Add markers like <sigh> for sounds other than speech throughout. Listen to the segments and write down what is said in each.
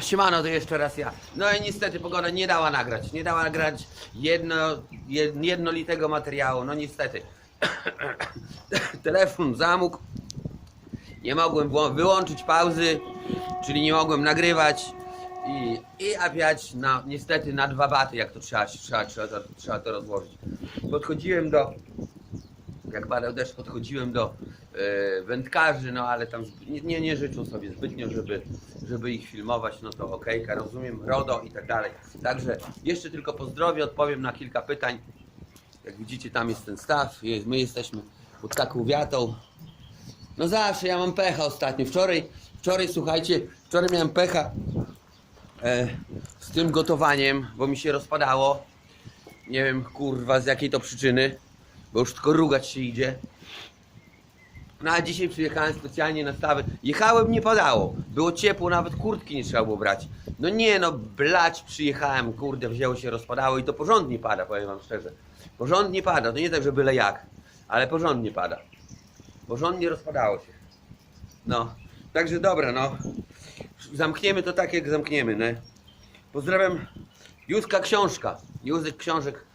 Siemano, to jeszcze raz ja. No i niestety pogoda nie dała nagrać. Nie dała nagrać jedno, jed- jednolitego materiału. No niestety. <coughs> Telefon zamógł. Nie mogłem wyłączyć pauzy, czyli nie mogłem nagrywać. I, i apiać na, niestety na dwa baty, jak to trzeba, trzeba, trzeba, trzeba to rozłożyć. Podchodziłem do, jak padał deszcz, podchodziłem do e, wędkarzy, no ale tam nie, nie, życzą sobie zbytnio, żeby, żeby ich filmować, no to okejka, rozumiem, RODO i tak dalej. Także jeszcze tylko pozdrowię, odpowiem na kilka pytań. Jak widzicie, tam jest ten staw, my jesteśmy pod taką wiatą. No zawsze ja mam pecha ostatnio. Wczoraj, wczoraj słuchajcie, wczoraj miałem pecha e, z tym gotowaniem, bo mi się rozpadało. Nie wiem, kurwa, z jakiej to przyczyny, bo już tylko rugać się idzie. No a dzisiaj przyjechałem specjalnie na stawy. Jechałem, nie padało. Było ciepło, nawet kurtki nie trzeba było brać. No nie no, blać przyjechałem, kurde, wzięło się, rozpadało i to porządnie pada, powiem wam szczerze. Porządnie pada, to nie tak, że byle jak, ale porządnie pada. Porządnie rozpadało się. No, także dobra, no. Zamkniemy to tak, jak zamkniemy, nie? Pozdrawiam Józka Książka. Józek Książek.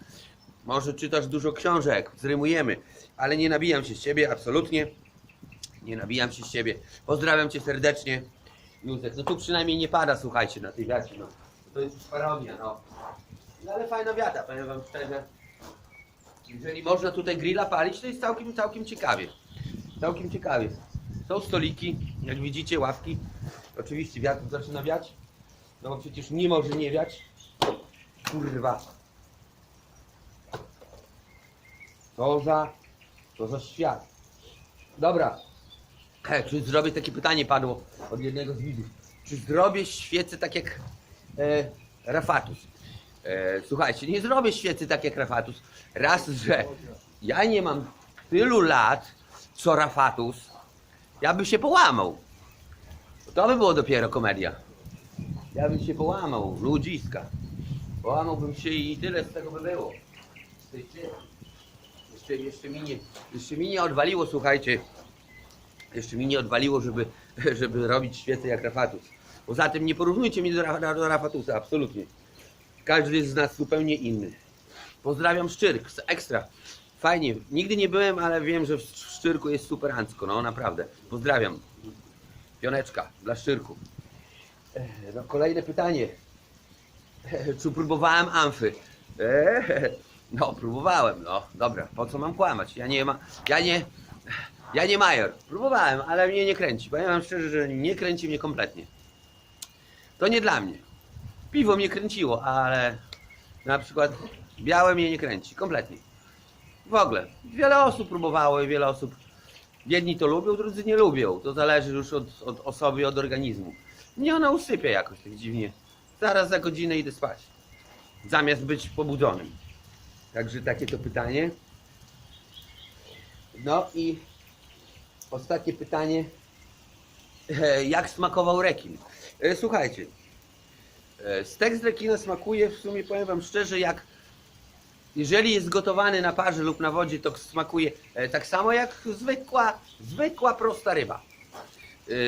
Może czytasz dużo książek, zrymujemy, ale nie nabijam się z ciebie, absolutnie. Nie nabijam się z ciebie. Pozdrawiam cię serdecznie. Józek, no tu przynajmniej nie pada, słuchajcie, na tej wiacie, no. To jest parodia, no. No ale fajna wiata, powiem wam szczerze. Jeżeli można tutaj grilla palić, to jest całkiem, całkiem ciekawie. Całkiem ciekawie. Są stoliki, jak widzicie, ławki. Oczywiście wiatr zaczyna wiać. No bo przecież nie może nie wiać. Kurwa. Co za, co za świat. Dobra. He, czy zrobię takie pytanie padło od jednego z widzów. Czy zrobię świecę tak jak e, Rafatus? E, słuchajcie, nie zrobię świecy tak jak Rafatus. Raz, że ja nie mam tylu lat, co Rafatus, ja bym się połamał. To by było dopiero komedia. Ja bym się połamał, ludziska. Połamałbym się i tyle z tego by było. Z tej. Jeszcze, jeszcze, mi nie, jeszcze mi nie odwaliło, słuchajcie. Jeszcze mi nie odwaliło, żeby, <laughs> żeby robić świecę jak Rafatus. Poza tym nie porównujcie mnie do, do Rafatusa, absolutnie. Każdy jest z nas zupełnie inny. Pozdrawiam Szczyrk, ekstra. Fajnie, nigdy nie byłem, ale wiem, że w Szczyrku jest super ancko, no naprawdę. Pozdrawiam. Pioneczka dla Szczyrku. No, kolejne pytanie. Czy próbowałem amfy? E, No, próbowałem, no. Dobra, po co mam kłamać? Ja nie ma, ja nie, ja nie major. Próbowałem, ale mnie nie kręci. Powiem wam szczerze, że nie kręci mnie kompletnie. To nie dla mnie. Piwo mnie kręciło, ale na przykład białe mnie nie kręci. Kompletnie. W ogóle. Wiele osób próbowało i wiele osób Jedni to lubią, drudzy nie lubią. To zależy już od, od osoby od organizmu. Mnie ona usypia jakoś tak dziwnie. Zaraz za godzinę idę spać. Zamiast być pobudzonym. Także takie to pytanie. No i ostatnie pytanie. E, Jak smakował rekin? E, Słuchajcie. e, Stek z rekina smakuje w sumie, powiem wam szczerze, jak jeżeli jest gotowany na parze lub na wodzie, to smakuje tak samo jak zwykła, zwykła prosta ryba.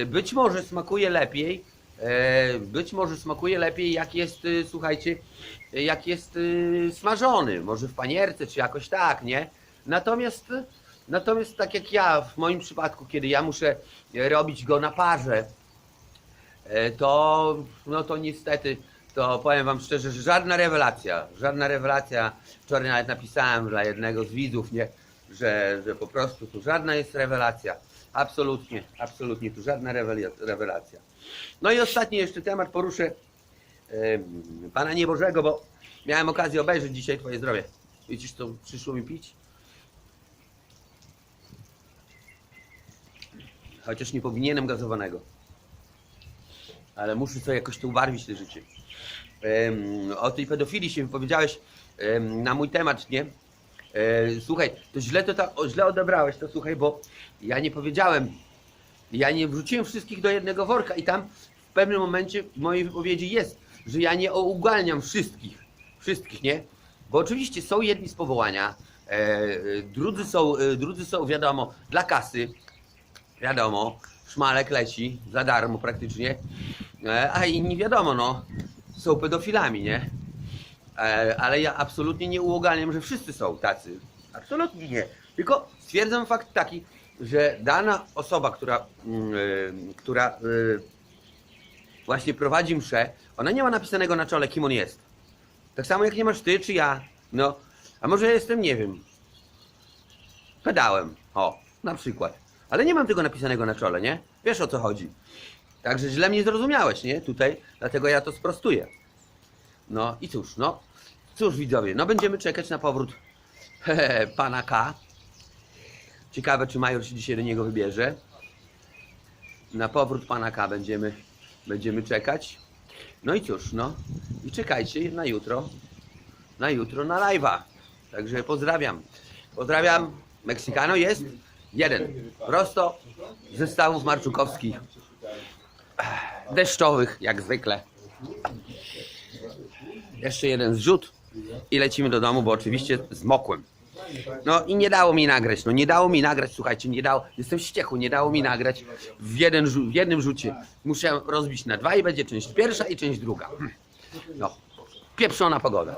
Być może smakuje lepiej, być może smakuje lepiej jak jest, e, słuchajcie, e, jak jest e, smażony, może w panierce czy jakoś tak, nie? Natomiast, natomiast tak jak ja, w moim przypadku, kiedy ja muszę e, robić go na parze, E, to, no to niestety, to powiem wam szczerze, że żadna rewelacja, żadna rewelacja. Wczoraj nawet napisałem dla jednego z widzów, nie, że, że po prostu tu żadna jest rewelacja. Absolutnie, absolutnie tu żadna rewela- rewelacja. No i ostatni jeszcze temat poruszę Pana Niebożego, bo miałem okazję obejrzeć dzisiaj Twoje zdrowie. Widzisz, co przyszło mi pić? Chociaż nie powinienem gazowanego ale muszę sobie jakoś to ubarwić te życie. O tej pedofilii się wypowiedziałeś na mój temat, nie? E, słuchaj, to źle to ta, źle odebrałeś to, słuchaj, bo ja nie powiedziałem, ja nie wrzuciłem wszystkich do jednego worka i tam w pewnym momencie w mojej wypowiedzi jest, że ja nie ugalniam wszystkich, wszystkich, nie? Bo oczywiście są jedni z powołania, e, drudzy są, e, drudzy są, wiadomo, dla kasy, wiadomo, szmalek leci za darmo praktycznie. E, a inni wiadomo, no, są pedofilami, nie? E, ale ja absolutnie nie uogarniam, że wszyscy są tacy. Absolutnie nie. Tylko stwierdzam fakt taki, że dana osoba, która, e, która e, właśnie prowadzi mszę, ona nie ma napisanego na czole, kim on jest. Tak samo jak nie masz ty czy ja. No, a może ja jestem, nie wiem, pedałem. O, na przykład. Ale nie mam tego napisanego na czole, nie? Wiesz o co chodzi. Także źle mnie zrozumiałeś, nie? Tutaj, dlatego ja to sprostuję. No i cóż, no. Cóż widzowie, no będziemy czekać na powrót <laughs> pana K. Ciekawe, czy Major się dzisiaj do niego wybierze. Na powrót pana K będziemy, będziemy czekać. No i cóż, no. I czekajcie na jutro. Na jutro na live'a. Także pozdrawiam. Pozdrawiam. Meksykano jest jeden. Prosto ze stawów marczukowskich. Deszczowych, jak zwykle. Jeszcze jeden zrzut i lecimy do domu, bo oczywiście zmokłem. No i nie dało mi nagrać, no nie dało mi nagrać, słuchajcie, nie dało, jestem wściekły, nie dało mi nagrać w, jeden, w jednym rzucie. Muszę rozbić na dwa i będzie część pierwsza i część druga. No, pieprzona pogoda.